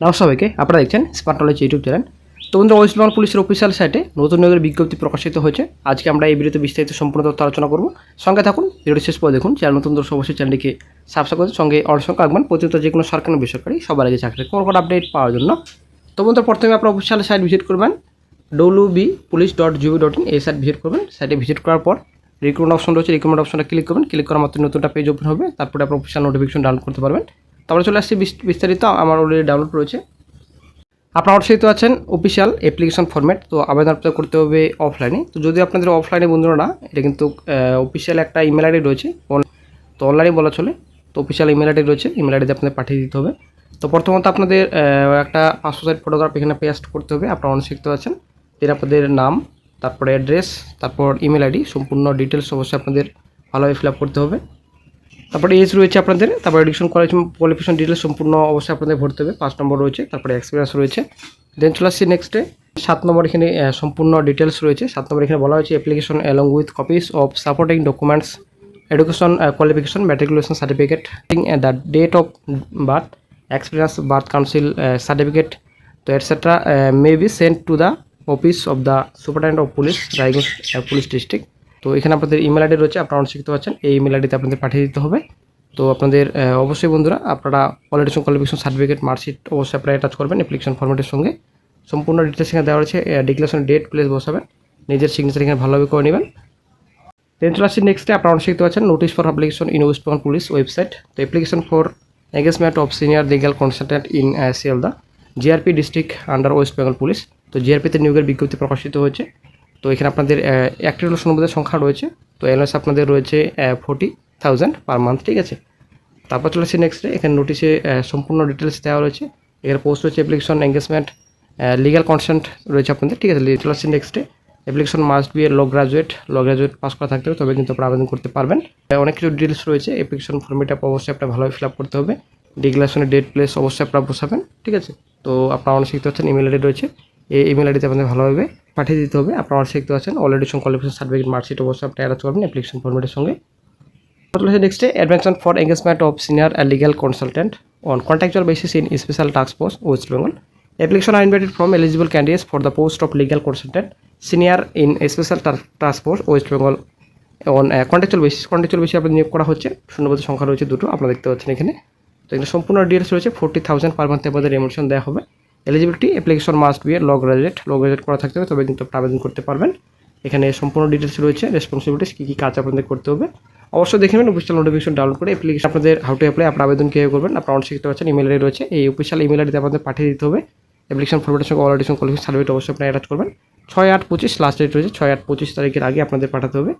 নমস্কার সবাইকে, আপনারা দেখছেন স্মার্ট নলেজ ইউটিউব চ্যানেল তো বন্ধুরা ওয়েস্ট বেঙ্গল পুলিশের অফিসিয়াল সাইটে নতুন নিয়োগের বিজ্ঞপ্তি প্রকাশিত হয়েছে। আজকে আমরা এই ভিডিওতে বিস্তারিত সম্পূর্ণ তথ্য আলোচনা করব। সঙ্গে থাকুন, ভিডিওটি শেষ পরে দেখুন। চ্যানেল নতুন দর্শক অবশ্যই চ্যানেলটিকে সাবস্ক্রাইব সঙ্গে অসংখ্য আগমন প্রতিনিয়ত যে কোনো সরকারি, বেসরকারি, সবার আগে চাকরি কোন কোন আপডেট পাওয়ার জন্য। তো বন্ধুরা, প্রথমে আপনার অফিসিয়াল সাইট ভিজিট করবেন। W B police dot G B dot in এই সাইট ভিজিট করবেন। সাইটে ভিজিট করার পর রিক্রুটমেন্ট অপশন রয়েছে। রিক্রুটমেন্ট অপশনটা ক্লিক করবেন। ক্লিক করার মাত্র নতুনটা পেজ ওপেন হবে। তারপরে আপনার অফিসিয়াল নোটিফিকেশন ডাউনলোড করতে পারবেন। তারপরে চলে আসছে বিস- বিস্তারিত, আমার অলরেডি ডাউনলোড রয়েছে। আপনারা অবশ্যই তো আছেন অফিসিয়াল অ্যাপ্লিকেশন ফরম্যাট তো আবেদন আপনাদের করতে হবে অফলাইনে তো যদি আপনাদের অফলাইনে বন্ধুরা না, এটা কিন্তু অফিসিয়াল একটা ইমেল আইডি রয়েছে। তো অনলাইনে বলা চলে, তো অফিসিয়াল ইমেল আইডি রয়েছে ইমেল আইডিতে আপনাদের পাঠিয়ে দিতে হবে। তো প্রথমত আপনাদের একটা পাসপোর্ট ফটোগ্রাফ এখানে পেস্ট করতে হবে, আপনারা অনেক শিখতে পারছেন এর আপনাদের নাম, তারপরে অ্যাড্রেস তারপর ইমেল আইডি সম্পূর্ণ ডিটেলস অবশ্যই আপনাদের ভালোভাবে ফিল করতে হবে। তারপরে এজ রয়েছে আপনাদের, তারপরে এডুকেশন কলেজ কোয়ালিফিকেশন ডিটেলস সম্পূর্ণ অবশ্যই আপনাদের ভরতে হবে। পাঁচ নম্বর রয়েছে, তারপরে এক্সপিরিয়েন্স রয়েছে। দেন চলে আসছি নেক্সটে সাত নম্বর এখানে সম্পূর্ণ ডিটেলস রয়েছে। সাত নম্বর এখানে বলা হয়েছে application along with copies of supporting documents education qualification matriculation certificate the date of birth experience birth council certificate তো etcetera may be sent to the office of the superintendent of police Raiganj police district তো এখানে আপনাদের email ID রয়েছে, আপনারা শিখতে পাচ্ছেন এই email আইডিতে আপনাদের পাঠিয়ে দিতে হবে। তো আপনাদের অবশ্যই বন্ধুরা, আপনারা কোয়ালিফিকেশন কোয়ালিফিকেশন সার্টিফিকেট মার্কশিট অবশ্যই আপনারা অ্যাটাচ করবেন অ্যাপ্লিকেশন ফর্মেটের সঙ্গে। সম্পূর্ণ ডিটেলস এখানে দেওয়া রয়েছে ডিক্লারেশন ডেট প্লেস বসাবেন। নিজের সিগনেচার এখানে ভালোভাবে করে নেবেন। দেন চলে আসছি নেক্সটে আপনারা শিখতে পাচ্ছেন notice for application in West Bengal police website তো application for engagement of senior legal consultant in Sealdah GRP district under West Bengal police তো জিআরপিতে নিয়োগের বিজ্ঞপ্তি প্রকাশিত হয়েছে। তো এখানে আপনাদের অ্যাক্টিভ অনুমোদনের সংখ্যা রয়েছে, তো এলএস আপনাদের রয়েছে ফোর্টি থাউজেন্ড পার মান্থ ঠিক আছে? তারপর চলে আসছি নেক্সটে এখানে নোটিশে সম্পূর্ণ ডিটেলস দেওয়া রয়েছে। এখানে পোস্ট রয়েছে অ্যাপ্লিকেশন এঙ্গেজমেন্ট লিগাল কনসেন্ট রয়েছে আপনাদের, ঠিক আছে? চলে আসছি নেক্সটে application must be a law graduate law graduate pass করা থাকতে হবে, তবে কিন্তু আপনারা আবেদন করতে পারবেন। অনেক কিছু ডিটেলস রয়েছে অ্যাপ্লিকেশন ফর্মেটা অবশ্যই আপনার ভালোভাবে ফিল আপ করতে হবে। ডিক্লারেশনের ডেট প্লেস অবশ্যই আপনারা বসাবেন, ঠিক আছে? তো আপনারা অনেক শিখতে পাচ্ছেন ইমেল আইডি রয়েছে। এই ইমেল আইডিতে আপনাদের ভালোভাবে পাঠিয়ে দিতে হবে। আপনারা অনেক শিখতে পাচ্ছেন অলরেডি কোয়ালিফিকেশন সার্টিফিকেট মার্কশিট অবশ্যই আপনি অ্যাটাচ করবেন অ্যাপ্লিকেশন ফর্মেটের সঙ্গে। চলেছে নেক্সটে অ্যাডভেনশন for engagement of senior and legal consultant on contractual basis in special task force West Bengal application are invited from eligible candidates for the post of legal consultant senior in special task force West Bengal on contractual basis contractual basis আপনাদের নিয়োগ করা হচ্ছে। শূন্যপদের সংখ্যা রয়েছে দুটো, আপনারা দেখতে পাচ্ছেন এখানে। তো এখানে সম্পূর্ণ ডিটেলস রয়েছে ফোর্টি থাউজেন্ড পার মান্থে আমাদের রেমোশন দেওয়া হবে। Eligibility application must be law graduate law graduate করা থাকতে হবে, তবে কিন্তু আপনি আবেদন করতে পারবেন। এখানে সম্পূর্ণ ডিটেলস রয়েছে রেসপন্সিবিলিটিস কী কী কাজ আপনাদের করতে হবে। অবশ্যই দেখে নেবেন অফিসিয়াল নোটিফিকেশন ডাউনলোড করে অ্যাপ্লিকেশন আপনাদের হাউ টু অ্যাপ্লাই আপনার আবেদন কীভাবে করবেন, আপনার অনেক শিখতে পারছেন ইমেল রয়েছে। এই অফিসিয়াল ইমেল আইডিতে আপনাদের পাঠিয়ে দিতে হবে। অ্যাপ্লিকেশন ফরমেটের সঙ্গে অলরেডি কোয়ালিফিকেশন সার্টিফিকেট অবশ্যই আপনারা অ্যাটাচ করবেন। ছয় আট পঁচিশ লাস্ট ডেট রয়েছে, ছয় আট পঁচিশ তারিখের আগে আপনাদের পাঠাতে হবে।